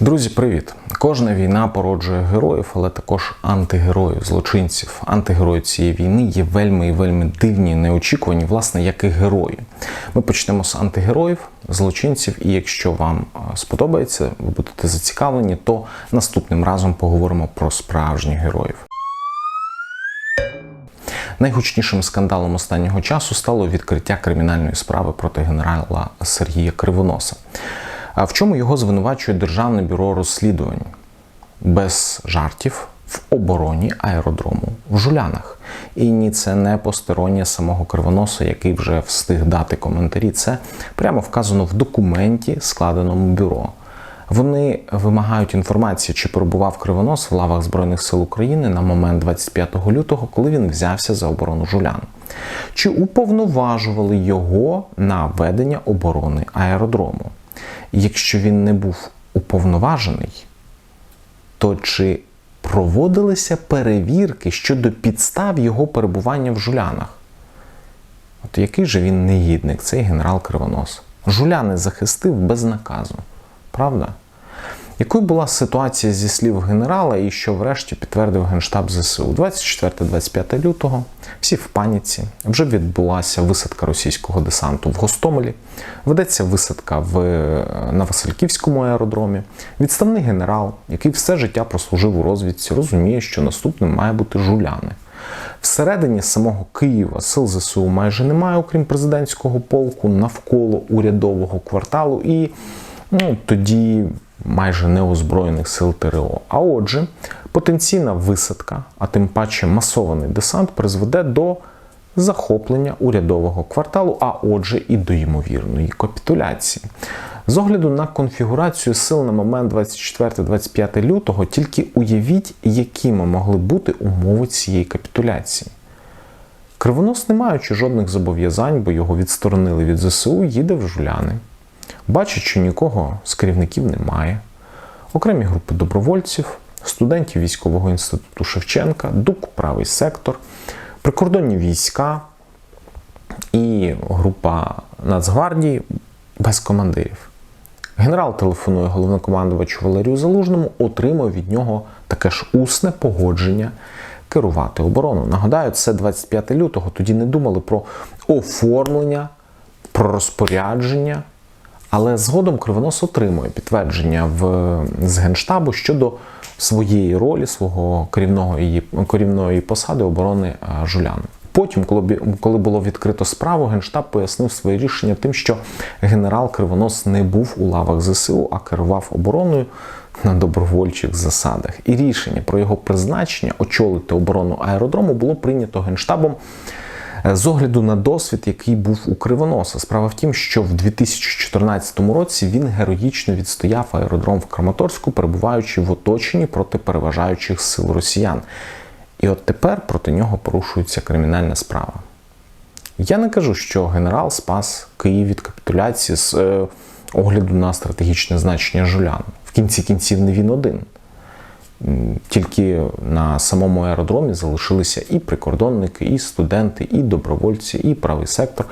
Друзі, привіт! Кожна війна породжує героїв, але також антигероїв, злочинців. Антигерої цієї війни є вельми і вельми дивні, неочікувані, власне, як і герої. Ми почнемо з антигероїв, злочинців, і якщо вам е, сподобається, ви будете зацікавлені, то наступним разом поговоримо про справжніх героїв. Найгучнішим скандалом останнього часу стало відкриття кримінальної справи проти генерала Сергія Кривоноса. А в чому його звинувачує Державне бюро розслідувань без жартів в обороні аеродрому в Жулянах. І ні, це не постороннє самого Кривоноса, який вже встиг дати коментарі. Це прямо вказано в документі, складеному бюро. Вони вимагають інформації, чи перебував Кривонос в лавах Збройних сил України на момент 25 лютого, коли він взявся за оборону Жулян. Чи уповноважували його на ведення оборони аеродрому? Якщо він не був уповноважений, то чи проводилися перевірки щодо підстав його перебування в жулянах? От який же він негідник, цей генерал Кривонос? Жуляни захистив без наказу. Правда? Якою була ситуація зі слів генерала і що врешті підтвердив Генштаб ЗСУ? 24-25 лютого всі в паніці. Вже відбулася висадка російського десанту в Гостомелі. Ведеться висадка в, на Васильківському аеродромі. Відставний генерал, який все життя прослужив у розвідці, розуміє, що наступним має бути жуляни. Всередині самого Києва сил ЗСУ майже немає, окрім президентського полку, навколо урядового кварталу. І ну, тоді майже неозброєних сил ТРО. А отже, потенційна висадка, а тим паче масований десант, призведе до захоплення урядового кварталу, а отже, і до ймовірної капітуляції. З огляду на конфігурацію сил на момент 24-25 лютого, тільки уявіть, якими могли бути умови цієї капітуляції. Кривонос, не маючи жодних зобов'язань, бо його відсторонили від ЗСУ, їде в жуляни. Бачить, що нікого з керівників немає. Окремі групи добровольців, студентів військового інституту Шевченка, ДУК Правий сектор, прикордонні війська і група Нацгвардії без командирів. Генерал телефонує головнокомандувачу Валерію Залужному, отримує від нього таке ж усне погодження керувати оборону. Нагадаю, це 25 лютого. Тоді не думали про оформлення, про розпорядження. Але згодом Кривонос отримує підтвердження в, з Генштабу щодо своєї ролі, свого керівного її керівної посади оборони Жулян. Потім, коли коли було відкрито справу, Генштаб пояснив своє рішення тим, що генерал Кривонос не був у лавах ЗСУ, а керував обороною на добровольчих засадах. І рішення про його призначення очолити оборону аеродрому було прийнято Генштабом. З огляду на досвід, який був у Кривоноса, справа в тім, що в 2014 році він героїчно відстояв аеродром в Краматорську, перебуваючи в оточенні проти переважаючих сил росіян. І от тепер проти нього порушується кримінальна справа. Я не кажу, що генерал спас Київ від капітуляції з е, огляду на стратегічне значення жулян. В кінці кінців не він один. Тільки на самому аеродромі залишилися і прикордонники, і студенти, і добровольці, і правий сектор.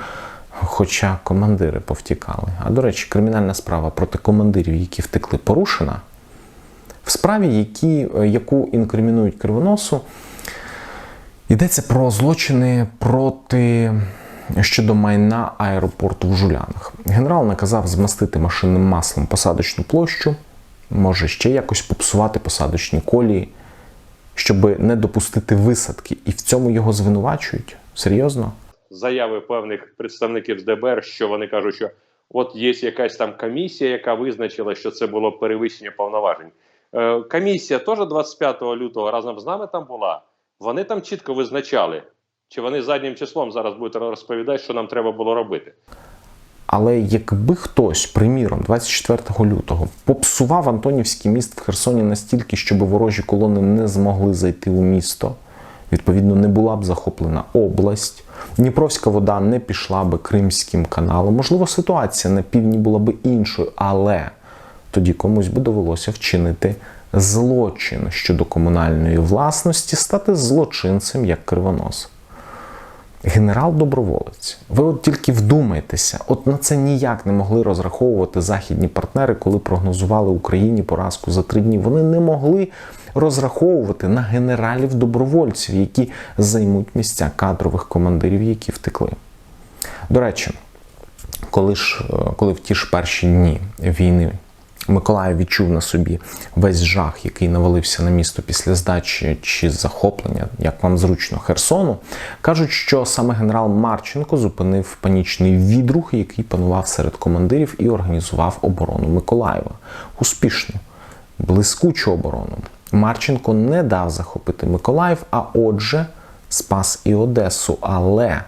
Хоча командири повтікали. А до речі, кримінальна справа проти командирів, які втекли, порушена. В справі, які, яку інкримінують кривоносу, йдеться про злочини проти щодо майна аеропорту в Жулянах. Генерал наказав змастити машинним маслом посадочну площу може ще якось попсувати посадочні колії, щоб не допустити висадки. І в цьому його звинувачують. Серйозно? Заяви певних представників з ДБР, що вони кажуть, що от є якась там комісія, яка визначила, що це було перевищення повноважень. Е, комісія теж 25 лютого разом з нами там була. Вони там чітко визначали, чи вони заднім числом зараз будуть розповідати, що нам треба було робити. Але якби хтось, приміром, 24 лютого попсував Антонівський міст в Херсоні настільки, щоб ворожі колони не змогли зайти у місто, відповідно, не була б захоплена область, Дніпровська вода не пішла би Кримським каналом. Можливо, ситуація на півдні була б іншою, але тоді комусь би довелося вчинити злочин щодо комунальної власності, стати злочинцем як кривонос. Генерал-доброволець, ви от тільки вдумайтеся, от на це ніяк не могли розраховувати західні партнери, коли прогнозували Україні поразку за три дні. Вони не могли розраховувати на генералів-добровольців, які займуть місця кадрових командирів, які втекли. До речі, коли ж е, коли в ті ж перші дні війни Миколаїв відчув на собі весь жах, який навалився на місто після здачі чи захоплення, як вам зручно, Херсону, кажуть, що саме генерал Марченко зупинив панічний відрух, який панував серед командирів і організував оборону Миколаєва. Успішну, блискучу оборону. Марченко не дав захопити Миколаїв, а отже, спас і Одесу. Але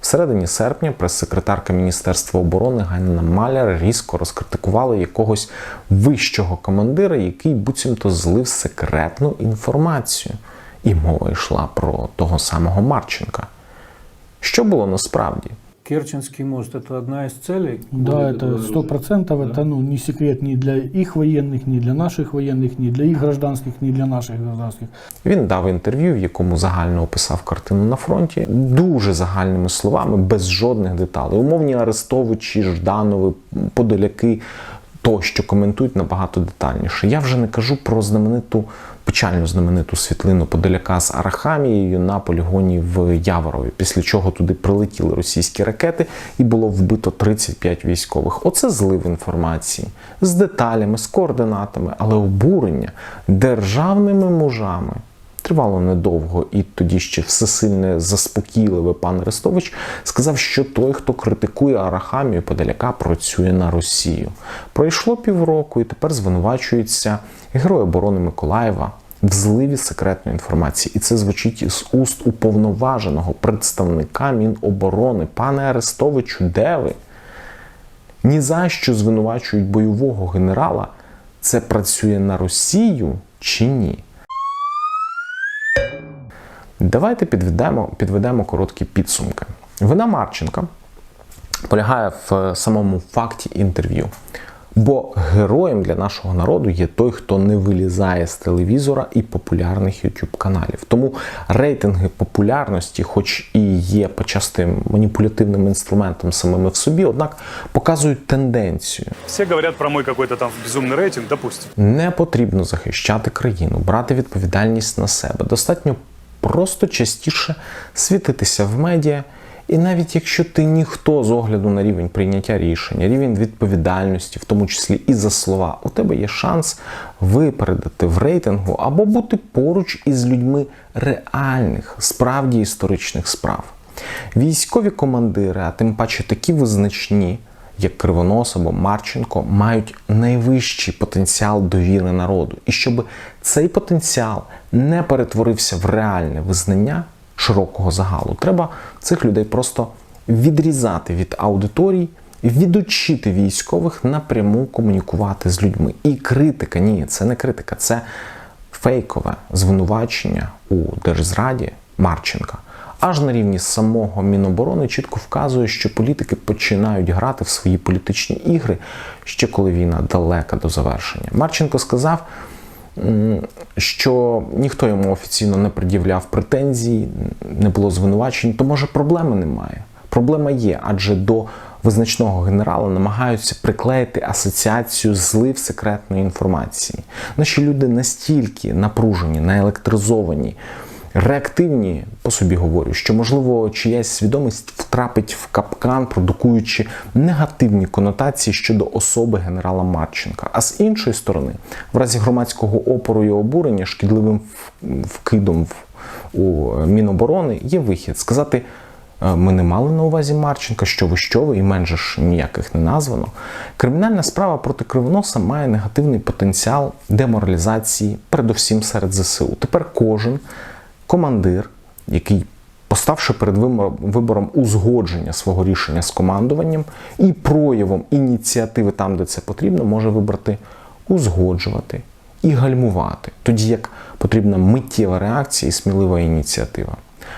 в середині серпня прес-секретарка Міністерства оборони Ганна Маляр різко розкритикувала якогось вищого командира, який буцімто злив секретну інформацію. І мова йшла про того самого Марченка. Що було насправді? Керченский мост – это одна из целей? Да, Более это того, сто процентов. Да. Это ну, не секрет ни для их военных, ни для наших военных, ни для их гражданских, ни для наших гражданских. Він дав інтерв'ю, в якому загально описав картину на фронті, дуже загальними словами, без жодних деталей. Умовні Арестовичі, Жданови, Подоляки тощо коментують набагато детальніше. Я вже не кажу про знамениту, печально знамениту світлину Подоляка з Арахамією на полігоні в Яворові, після чого туди прилетіли російські ракети і було вбито 35 військових. Оце злив інформації з деталями, з координатами, але обурення державними мужами тривало недовго, і тоді ще всесильне заспокійливий пан Арестович сказав, що той, хто критикує Арахамію Подоляка, працює на Росію. Пройшло півроку, і тепер звинувачується герой оборони Миколаєва в зливі секретної інформації. І це звучить із уст уповноваженого представника Міноборони. Пане Арестовичу, де ви? Ні за що звинувачують бойового генерала. Це працює на Росію чи ні? Давайте підведемо, підведемо короткі підсумки. Вина Марченка полягає в е, самому факті інтерв'ю. Бо героєм для нашого народу є той, хто не вилізає з телевізора і популярних YouTube каналів. Тому рейтинги популярності, хоч і є почасти маніпулятивним інструментом самими в собі, однак показують тенденцію. Все говорят про мой какой-то там безумный рейтинг, допустим. Не потрібно захищати країну, брати відповідальність на себе. Достатньо просто частіше світитися в медіа. І навіть якщо ти ніхто з огляду на рівень прийняття рішення, рівень відповідальності, в тому числі і за слова, у тебе є шанс випередити в рейтингу або бути поруч із людьми реальних, справді історичних справ. Військові командири, а тим паче такі визначні, як Кривонос або Марченко, мають найвищий потенціал довіри народу. І щоб цей потенціал не перетворився в реальне визнання широкого загалу, треба цих людей просто відрізати від аудиторій, відучити військових напряму комунікувати з людьми. І критика, ні, це не критика, це фейкове звинувачення у держзраді Марченка. Аж на рівні самого Міноборони чітко вказує, що політики починають грати в свої політичні ігри ще коли війна далека до завершення. Марченко сказав, що ніхто йому офіційно не пред'являв претензій, не було звинувачень, то може проблеми немає. Проблема є, адже до визначного генерала намагаються приклеїти асоціацію злив секретної інформації. Наші люди настільки напружені, наелектризовані, реактивні, по собі говорю, що можливо чиясь свідомість втрапить в капкан, продукуючи негативні конотації щодо особи генерала Марченка. А з іншої сторони, в разі громадського опору і обурення шкідливим вкидом у Міноборони є вихід сказати. «Е, Ми не мали на увазі Марченка, що ви, що ви, імен же ж ніяких не названо. Кримінальна справа проти Кривоноса має негативний потенціал деморалізації, передусім серед ЗСУ. Тепер кожен командир, який, поставши перед вибором узгодження свого рішення з командуванням і проявом ініціативи там, де це потрібно, може вибрати узгоджувати і гальмувати, тоді як потрібна миттєва реакція і смілива ініціатива.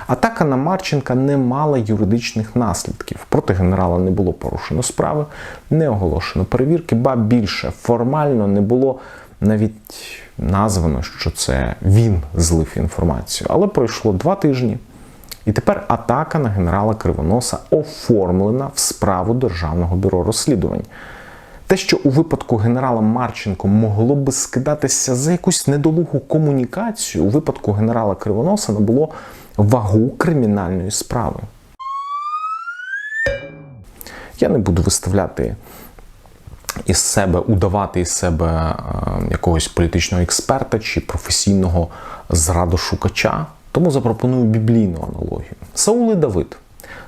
Атака на Марченка не мала юридичних наслідків. Проти генерала не було порушено справи, не оголошено перевірки, ба більше формально не було навіть названо, що це він злив інформацію. Але пройшло два тижні, І тепер атака на генерала Кривоноса оформлена в справу Державного бюро розслідувань. Те, що у випадку генерала Марченко могло би скидатися за якусь недолугу комунікацію, у випадку генерала Кривоноса набуло вагу кримінальної справи. Я не буду виставляти із себе, удавати із себе е, якогось політичного експерта чи професійного зрадошукача, тому запропоную біблійну аналогію. Саул і Давид.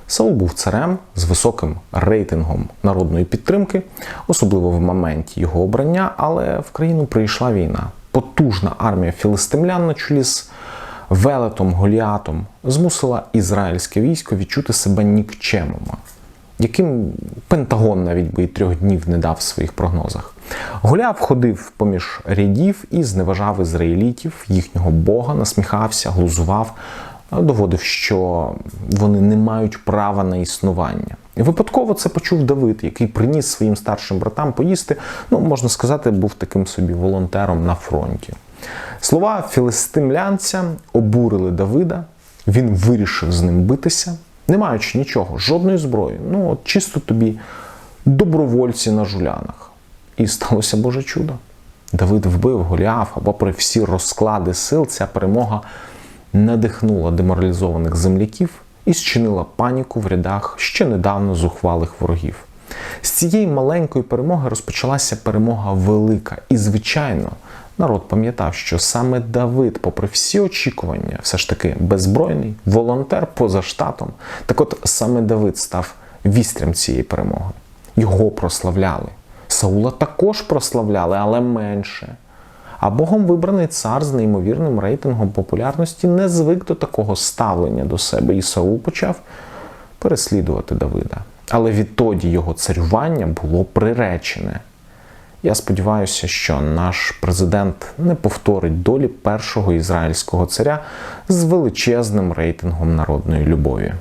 Саул був царем з високим рейтингом народної підтримки, особливо в моменті його обрання, але в країну прийшла війна. Потужна армія філистимлян на чолі з велетом Голіатом змусила ізраїльське військо відчути себе нікчемами яким Пентагон навіть би і трьох днів не дав в своїх прогнозах. Голіаф ходив поміж рядів і зневажав ізраїлітів, їхнього Бога, насміхався, глузував, доводив, що вони не мають права на існування. І випадково це почув Давид, який приніс своїм старшим братам поїсти, ну, можна сказати, був таким собі волонтером на фронті. Слова філистимлянця обурили Давида, він вирішив з ним битися, не маючи нічого, жодної зброї. Ну, от чисто тобі добровольці на жулянах. І сталося Боже чудо. Давид вбив Голіафа, попри всі розклади сил, ця перемога надихнула деморалізованих земляків і зчинила паніку в рядах ще недавно зухвалих ворогів. З цієї маленької перемоги розпочалася перемога велика. І, звичайно, народ пам'ятав, що саме Давид, попри всі очікування, все ж таки беззбройний, волонтер поза штатом. Так от саме Давид став вістрям цієї перемоги. Його прославляли. Саула також прославляли, але менше. А Богом вибраний цар з неймовірним рейтингом популярності не звик до такого ставлення до себе, і Саул почав переслідувати Давида. Але відтоді його царювання було приречене. Я сподіваюся, що наш президент не повторить долі першого ізраїльського царя з величезним рейтингом народної любові.